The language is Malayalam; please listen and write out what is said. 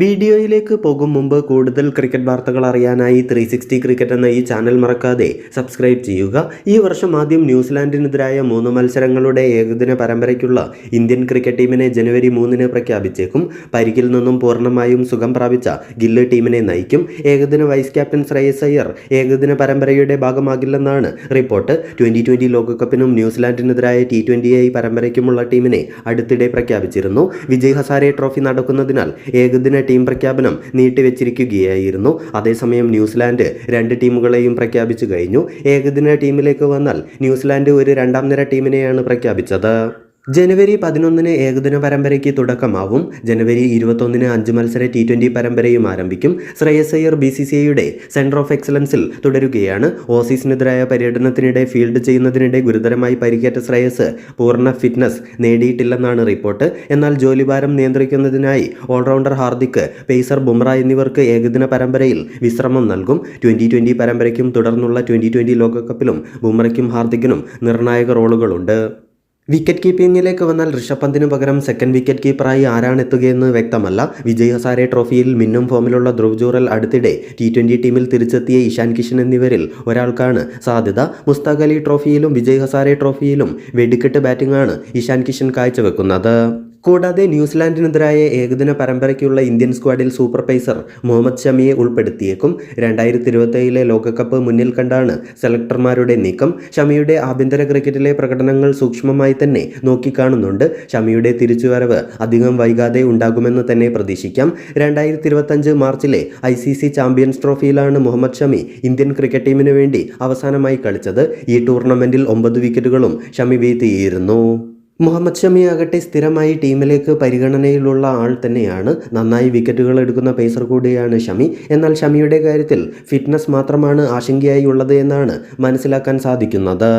വീഡിയോയിലേക്ക് പോകും മുമ്പ് കൂടുതൽ ക്രിക്കറ്റ് വാർത്തകൾ അറിയാനായി ത്രീ സിക്സ്റ്റി ക്രിക്കറ്റ് എന്ന ഈ ചാനൽ മറക്കാതെ സബ്സ്ക്രൈബ് ചെയ്യുക. ഈ വർഷം ആദ്യം ന്യൂസിലാൻഡിനെതിരായ മൂന്ന് മത്സരങ്ങളുടെ ഏകദിന പരമ്പരയ്ക്കുള്ള ഇന്ത്യൻ ക്രിക്കറ്റ് ടീമിനെ ജനുവരി മൂന്നിന് പ്രഖ്യാപിച്ചേക്കും. പരിക്കിൽ നിന്നും പൂർണമായും സുഖം പ്രാപിച്ച ഗില്ല് ടീമിനെ നയിക്കും. ഏകദിന വൈസ് ക്യാപ്റ്റൻ ശ്രേയസ് അയ്യർ ഏകദിന പരമ്പരയുടെ ഭാഗമാകില്ലെന്നാണ് റിപ്പോർട്ട് ട്വന്റി ട്വന്റി ലോകകപ്പിനും ന്യൂസിലാൻഡിനെതിരായ ടി ട്വന്റി ഐ പരമ്പരയ്ക്കുമുള്ള ടീമിനെ അടുത്തിടെ പ്രഖ്യാപിച്ചിരുന്നു. വിജയ് ഹസാരെ ട്രോഫി നടക്കുന്നതിനാൽ ഏകദിന ടീം പ്രഖ്യാപനം നീട്ടിവെച്ചിരിക്കുകയായിരുന്നു. അതേസമയം ന്യൂസിലാൻഡ് രണ്ട് ടീമുകളെയും പ്രഖ്യാപിച്ചു കഴിഞ്ഞു. ഏകദിന ടീമിലേക്ക് വന്നാൽ ന്യൂസിലാൻഡ് ഒരു രണ്ടാം നിര ടീമിനെയാണ് പ്രഖ്യാപിച്ചത്. ജനുവരി പതിനൊന്നിന് ഏകദിന പരമ്പരയ്ക്ക് തുടക്കമാവും. ജനുവരി ഇരുപത്തൊന്നിന് അഞ്ച് മത്സര ടി ട്വന്റി പരമ്പരയും ആരംഭിക്കും. Shreyas Iyer B C C ഐയുടെ സെന്റർ ഓഫ് എക്സലൻസിൽ തുടരുകയാണ്. ഓസീസിനെതിരായ പര്യടനത്തിനിടെ ഫീൽഡ് ചെയ്യുന്നതിനിടെ ഗുരുതരമായി പരിക്കേറ്റ ശ്രേയസ് പൂർണ ഫിറ്റ്നസ് നേടിയിട്ടില്ലെന്നാണ് റിപ്പോർട്ട്. എന്നാൽ ജോലിഭാരം നിയന്ത്രിക്കുന്നതിനായി ഓൾറൗണ്ടർ ഹാർദിക് പേസർ ബുംറ എന്നിവർക്ക് ഏകദിന പരമ്പരയിൽ വിശ്രമം നൽകും. ട്വന്റി ട്വന്റി പരമ്പരയ്ക്കും തുടർന്നുള്ള ട്വന്റി ട്വന്റി ലോകകപ്പിലും ബുംറയ്ക്കും ഹാർദിക്കിനും നിർണായക റോളുകളുണ്ട്. വിക്കറ്റ് കീപ്പിംഗിലേക്ക് വന്നാൽ ഋഷഭ് പന്തിന് പകരം സെക്കൻഡ് വിക്കറ്റ് കീപ്പറായി ആരാണ് എത്തുകയെന്ന് വ്യക്തമല്ല. വിജയ് ഹസാരെ ട്രോഫിയിൽ മിന്നും ഫോമിലുള്ള ധ്രുവ് ജൂറൽ അടുത്തിടെ ടി ട്വന്റി ടീമിൽ തിരിച്ചെത്തിയ ഇഷാൻ കിഷൻ എന്നിവരിൽ ഒരാൾക്കാണ് സാധ്യത. മുസ്താഖ് അലി ട്രോഫിയിലും വിജയ് ഹസാരെ ട്രോഫിയിലും വെടിക്കെട്ട് ബാറ്റിംഗാണ് ഇഷാൻ കിഷൻ കാഴ്ചവെക്കുന്നത്. കൂടാതെ ന്യൂസിലാൻഡിനെതിരായ ഏകദിന പരമ്പരയ്ക്കുള്ള ഇന്ത്യൻ സ്ക്വാഡിൽ സൂപ്പർ പേസർ മുഹമ്മദ് ഷമിയെ ഉൾപ്പെടുത്തിയേക്കും. രണ്ടായിരത്തി ഇരുപത്തിയേഴിലെ ലോകകപ്പ് മുന്നിൽ കണ്ടാണ് സെലക്ടർമാരുടെ നീക്കം. ഷമിയുടെ ആഭ്യന്തര ക്രിക്കറ്റിലെ പ്രകടനങ്ങൾ സൂക്ഷ്മമായി തന്നെ നോക്കിക്കാണുന്നുണ്ട്. ഷമിയുടെ തിരിച്ചുവരവ് അധികം വൈകാതെ ഉണ്ടാകുമെന്ന് തന്നെ പ്രതീക്ഷിക്കാം. രണ്ടായിരത്തി ഇരുപത്തഞ്ച് മാർച്ചിലെ ഐ സി സി ചാമ്പ്യൻസ് ട്രോഫിയിലാണ് മുഹമ്മദ് ഷമി ഇന്ത്യൻ ക്രിക്കറ്റ് ടീമിന് വേണ്ടി അവസാനമായി കളിച്ചത്. ഈ ടൂർണമെന്റിൽ ഒമ്പത് വിക്കറ്റുകളും ഷമി വീഴ്ത്തിയിരുന്നു. മുഹമ്മദ് ഷമി ആകട്ടെ സ്ഥിരമായി ടീമിലേക്ക് പരിഗണനയിലുള്ള ആൾ തന്നെയാണ്. നന്നായി വിക്കറ്റുകൾ എടുക്കുന്ന പേസർ കൂടിയാണ് ഷമി. എന്നാൽ ഷമിയുടെ കാര്യത്തിൽ ഫിറ്റ്നസ് മാത്രമാണ് ആശങ്കയായി ഉള്ളത് എന്നാണ് മനസ്സിലാക്കാൻ സാധിക്കുന്നത്.